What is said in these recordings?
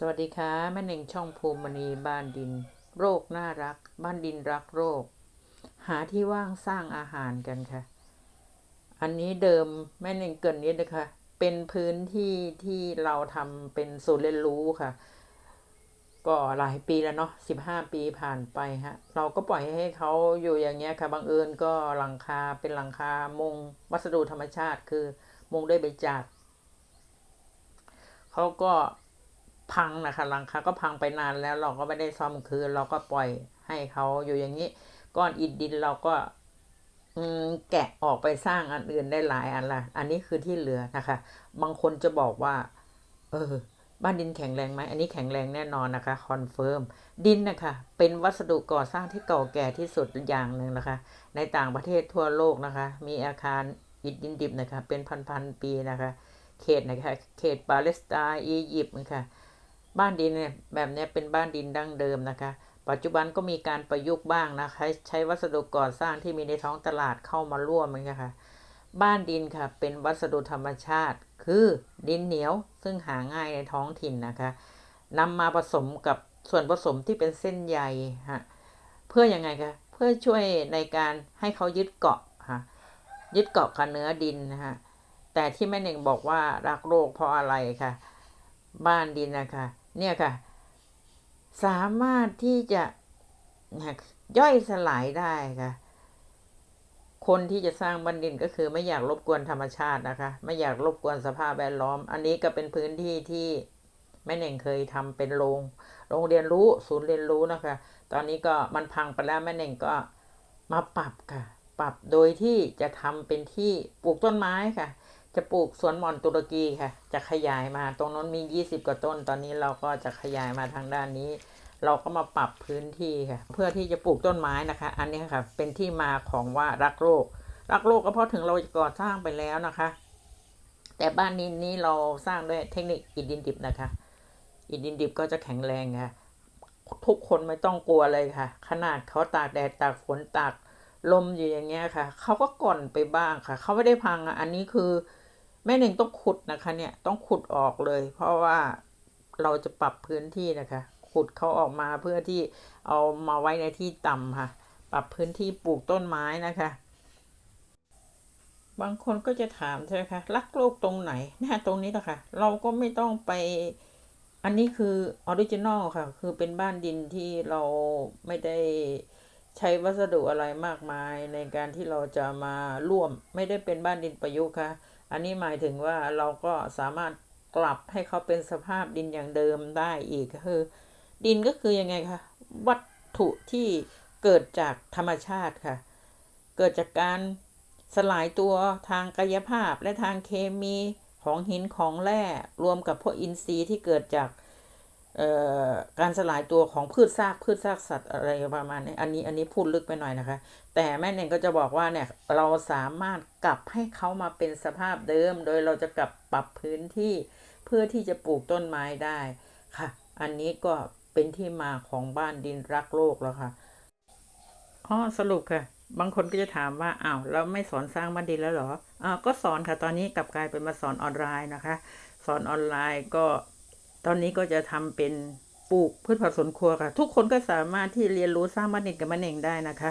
สวัสดีค่ะแม่เน่งช่องภูมิมณีบ้านดิน โรคน่ารัก บ้านดินรักโรค หาที่ว่างสร้างอาหารกันค่ะ อันนี้เดิมแม่เน่งเกินนิดนะคะ เป็นพื้นที่ที่เราทำเป็นศูนย์เรียนรู้ค่ะ ก็หลายปีแล้วเนาะสิบห้าปีผ่านไปฮะ เราก็ปล่อยให้เขาอยู่อย่างเงี้ยค่ะบังเอิญก็หลังคาเป็นหลังคามุงวัสดุธรรมชาติคือมุงด้วยใบจากเขาก็ พังนะคะหลังคาก็พังไปนานแล้วเราก็ไม่ได้ซ่อมคืนเราก็ปล่อยให้เขาอยู่อย่างนี้ก้อนอิฐดินเราก็แกะออกไปสร้างอันอื่นได้หลายอันละอันนี้คือที่เหลือนะคะ บางคนจะบอกว่า เออ บ้านดินแข็งแรงไหม อันนี้แข็งแรงแน่นอนนะคะ คอนเฟิร์ม ดินนะคะ เป็นวัสดุก่อสร้างที่เก่าแก่ที่สุดอย่างหนึ่งนะคะ ในต่างประเทศทั่วโลกนะคะ มีอาคารอิฐดินดิบนะคะ เป็นพันๆปีนะคะ เขตนะคะ เขตปาเลสไตน์ อียิปต์นะคะ บ้านดินเนี่ยแบบนี้เป็นบ้านดินดั้งเดิมนะคะ ปัจจุบันก็มีการประยุกต์บ้างนะคะ ใช้วัสดุก่อสร้างที่มีในท้องตลาดเข้ามาร่วมมันค่ะบ้านดินค่ะ เป็นวัสดุธรรมชาติ คือดินเหนียวซึ่งหาง่ายในท้องถิ่นนะคะนำมาผสมกับส่วนผสมที่เป็นเส้นใยฮะเพื่ออยังไงคะเพื่อช่วยในการให้เขายึดเกาะค่ะยึดเกาะกับเนื้อดินนะคะแต่ที่แม่เน่งบอกว่ารักโรคเพราะอะไรคะบ้านดินนะคะ เนี่ยค่ะ สามารถที่จะย่อยสลายได้ค่ะ คนที่จะสร้างบันดินก็คือไม่อยากรบกวนธรรมชาตินะคะ ไม่อยากรบกวนสภาพแวดล้อม อันนี้ก็เป็นพื้นที่ที่แม่เน่งเคยทำเป็นโรงโรงเรียนรู้ศูนย์เรียนรู้นะคะ ตอนนี้ก็มันพังไปแล้วแม่เน่งก็มาปรับค่ะ ปรับโดยที่จะทำเป็นที่ปลูกต้นไม้ค่ะ จะปลูกสวนหมอนตุรกีค่ะ จะขยายมาตรงนั้นมี 20 กว่าต้น ตอนนี้เราก็จะขยายมาทางด้านนี้ เราก็มาปรับพื้นที่ค่ะ เพื่อที่จะปลูกต้นไม้นะคะ อันนี้ค่ะ เป็นที่มาของว่ารักโลก รักโลกก็เพราะถึงเราจะก่อสร้างไปแล้วนะคะ แต่บ้านนี้นี้เราสร้างด้วยเทคนิคอิดินดิบนะคะ อิดินดิบก็จะแข็งแรงค่ะ ทุกคนไม่ต้องกลัวเลยค่ะ ขนาดเขาตากแดดตากฝนตาก ลมอยู่อย่างเงี้ยค่ะ เขาก็ก่อนไปบ้างค่ะ เขาไม่ได้พังอะอันนี้คือแม่หนึ่งต้องขุดนะคะ เนี่ยต้องขุดออกเลย เพราะว่าเราจะปรับพื้นที่นะคะ ขุดเขาออกมาเพื่อที่เอามาไว้ในที่ต่ำค่ะ ปรับพื้นที่ปลูกต้นไม้นะคะ บางคนก็จะถามใช่ไหมคะรักโลกตรงไหนนะตรงนี้นะคะเราก็ไม่ต้องไป อันนี้คือออริจินอลค่ะ คือเป็นบ้านดินที่เราไม่ได้ ใช้วัสดุอะไรมากมายในการที่เราจะมาร่วมไม่ได้เป็นบ้านดินประยุกต์ค่ะ อันนี้หมายถึงว่าเราก็สามารถกลับให้เขาเป็นสภาพดินอย่างเดิมได้อีกคือ ดินก็คือยังไงคะวัตถุที่เกิดจากธรรมชาติค่ะ เกิดจากการสลายตัวทางกายภาพและทางเคมีของหินของแร่รวมกับพวกอินทรีย์ที่เกิดจาก การสลายตัวของพืชซากพืชซากสัตว์อะไรประมาณนี้อันนี้อันนี้พูดลึกไปหน่อยนะคะ แต่แม่เน่งก็จะบอกว่าเนี่ยเราสามารถกลับให้เขามาเป็นสภาพเดิม โดยเราจะกลับปรับพื้นที่เพื่อที่จะปลูกต้นไม้ได้ค่ะ อันนี้ก็เป็นที่มาของบ้านดินรักโลกแล้วค่ะอ๋อสรุปค่ะ บางคนก็จะถามว่าอ้าวเราไม่สอนสร้างบ้านดินแล้วเหรออ่าก็สอนค่ะตอนนี้กลับกลายเป็นมาสอนออนไลน์นะคะ สอนออนไลน์ก็ ตอนนี้ก็จะทำเป็นปลูกพืชผักสวนครัวค่ะ ทุกคนก็สามารถที่เรียนรู้สร้างบ้านเองกับบ้านเองได้นะคะ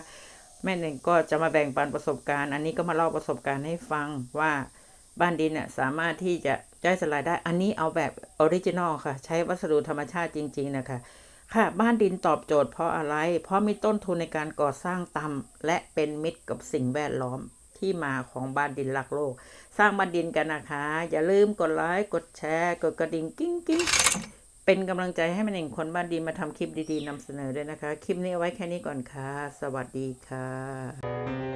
แม่เองก็จะมาแบ่งปันประสบการณ์ อันนี้ก็มาเล่าประสบการณ์ให้ฟังว่าบ้านดินเนี่ยสามารถที่จะย่อยสลายได้ อันนี้เอาแบบออริจินอลค่ะ ใช้วัสดุธรรมชาติจริง ๆ นะคะ ค่ะ บ้านดินตอบโจทย์เพราะอะไร เพราะมีต้นทุนในการก่อสร้างต่ำและเป็นมิตรกับสิ่งแวดล้อม ที่มาของบ้านดินรักโลก สร้างบ้านดินกันนะคะ อย่าลืมกดไลค์กดแชร์ กดกระดิ่งกิ้งกิ้งเป็นกำลังใจให้มันเองคนบ้านดินมาทำคลิปดีๆนำเสนอด้วยนะคะ คลิปนี้เอาไว้แค่นี้ก่อนค่ะ สวัสดีค่ะ